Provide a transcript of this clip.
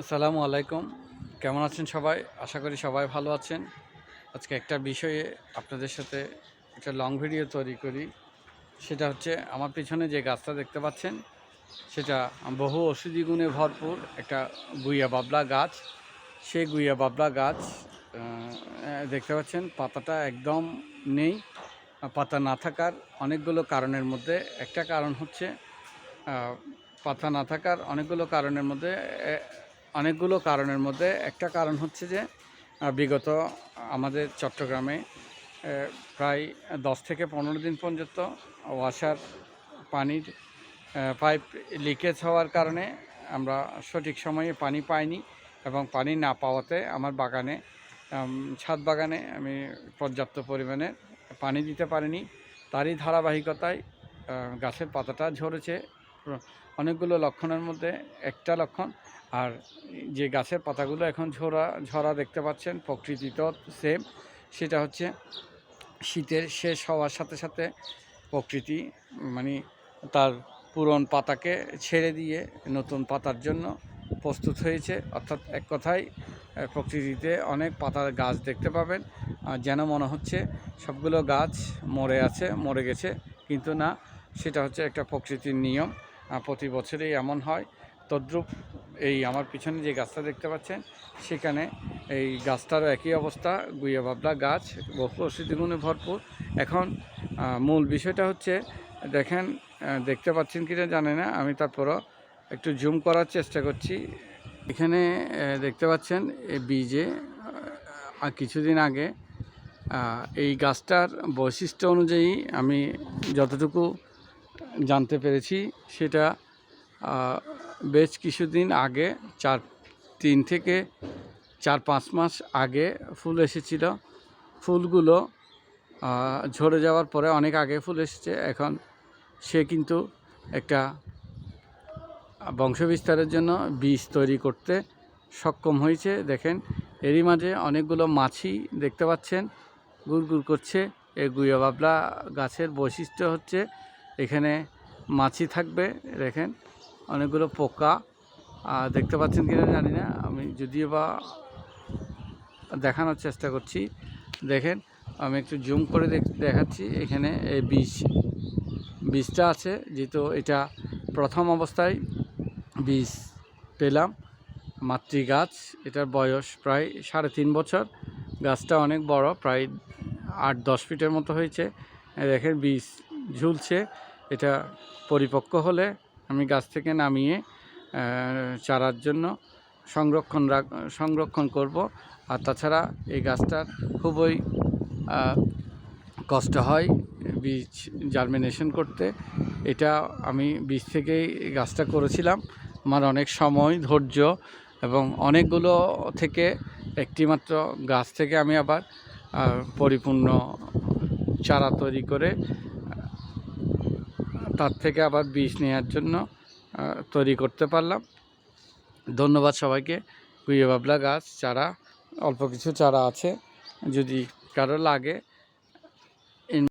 আসসালামু আলাইকুম। কেমন আছেন সবাই? আশা করি সবাই ভালো আছেন। আজকে একটা বিষয়ে আপনাদের সাথে একটা লং ভিডিও তৈরি করি। সেটা হচ্ছে আমার পিছনে যে গাছটা দেখতে পাচ্ছেন, সেটা বহু ওষুধি গুণে ভরপুর একটা গুইয়া বাবলা গাছ। সেই গুইয়া বাবলা গাছ দেখতে পাচ্ছেন, পাতাটা একদম নেই, পাতা না থাকার অনেকগুলো কারণের মধ্যে। একটা কারণ হচ্ছে পাতা না থাকার অনেকগুলো কারণের মধ্যে অনেকগুলো কারণের মধ্যে একটা কারণ হচ্ছে যে বিগত আমাদের চট্টগ্রামে প্রায় দশ থেকে পনেরো দিন পর্যন্ত ওয়াশার পানির পাইপ লিকেজ হওয়ার কারণে আমরা সঠিক সময়ে পানি পাইনি এবং পানি না পাওয়াতে আমার বাগানে ছাদ বাগানে আমি পর্যাপ্ত পরিমাণে পানি দিতে পারিনি। তারই ধারাবাহিকতায় গাছের পাতাটা ঝরেছে। অনেকগুলো লক্ষণের মধ্যে একটা লক্ষণ আর যে গাছের পাতাগুলো এখন ঝরা ঝরা দেখতে পাচ্ছেন প্রকৃতিতেও সেম সেটা হচ্ছে শীতের শেষ হওয়ার সাথে সাথে প্রকৃতি মানে তার পুরন পাতাকে ছেড়ে দিয়ে নতুন পাতার জন্য প্রস্তুত হয়েছে। অর্থাৎ এক কথায় প্রকৃতিতে অনেক পাতার গাছ দেখতে পাবেন। যেন মনে হচ্ছে সবগুলো গাছ মরে আছে, মরে গেছে, কিন্তু না, সেটা হচ্ছে একটা প্রকৃতির নিয়ম। প্রতি বছরেই এমন হয়। তদ্রূপ এই আমার পিছনে যে গাছটা দেখতে পাচ্ছেন, সেখানে এই গাছটারও একই অবস্থা গুইয়া বাবলা গাছ বহু ওষুধি গুণে ভরপুর। এখন মূল বিষয়টা হচ্ছে, দেখেন দেখতে পাচ্ছেন কি না জানি না, আমি তারপরও একটু জুম করার চেষ্টা করছি। এখানে দেখতে পাচ্ছেন, এই বীজে কিছুদিন আগে এই গাছটার বৈশিষ্ট্য অনুযায়ী আমি যতটুকু জানতে পেরেছি, সেটা বেশ কিছুদিন আগে, চার, তিন থেকে চার, পাঁচ মাস আগে ফুল এসেছিল। ফুলগুলো ঝরে যাওয়ার পরে অনেক আগে ফুল এসেছে। এখন সে কিন্তু একটা বংশবিস্তারের জন্য বীজ তৈরি করতে সক্ষম হয়েছে। দেখেন, এরই মাঝে অনেকগুলো মাছি দেখতে পাচ্ছেন। গুড়গুড় করছে। এই গুইয়া বাবলা গাছের বৈশিষ্ট্য হচ্ছে, এখানে মাছি থাকবে। দেখেন অনেকগুলো পোকা। দেখতে পাচ্ছেন কিনা জানি না। আমি যদিও বা দেখানোর চেষ্টা করছি। দেখেন, আমি একটু জুম করে দেখ- দেখাচ্ছি। এখানে এই বীজ, বীজটা আছে, যেহেতু এটা প্রথম অবস্থায় বীজ পেলাম। মাতৃ গাছ, এটার বয়স প্রায় সাড়ে তিন বছর। গাছটা অনেক বড়, প্রায় আট, দশ ফিটের মতো হয়েছে। দেখেন, বীজ ঝুলছে। এটা পরিপক্ক হলে আমি গাছ থেকে নামিয়ে চারার জন্য সংরক্ষণ রাখ, সংরক্ষণ করব। আর তাছাড়া এই গাছটার খুবই কষ্ট হয় বীজ জার্মিনেশন করতে। এটা আমি বীজ থেকেই গাছটা করেছিলাম। আমার অনেক সময়, ধৈর্য এবং অনেকগুলো থেকে একটিমাত্র গাছ থেকে আমি আবার পরিপূর্ণ চারা তৈরি করে তার থেকে আবার বীজ নেওয়ার জন্য তৈরি করতে পারলাম। ধন্যবাদ সবাইকে। কুইয়ে বাবলা গাছ, চারা, অল্প কিছু চারা আছে। যদি কারও লাগে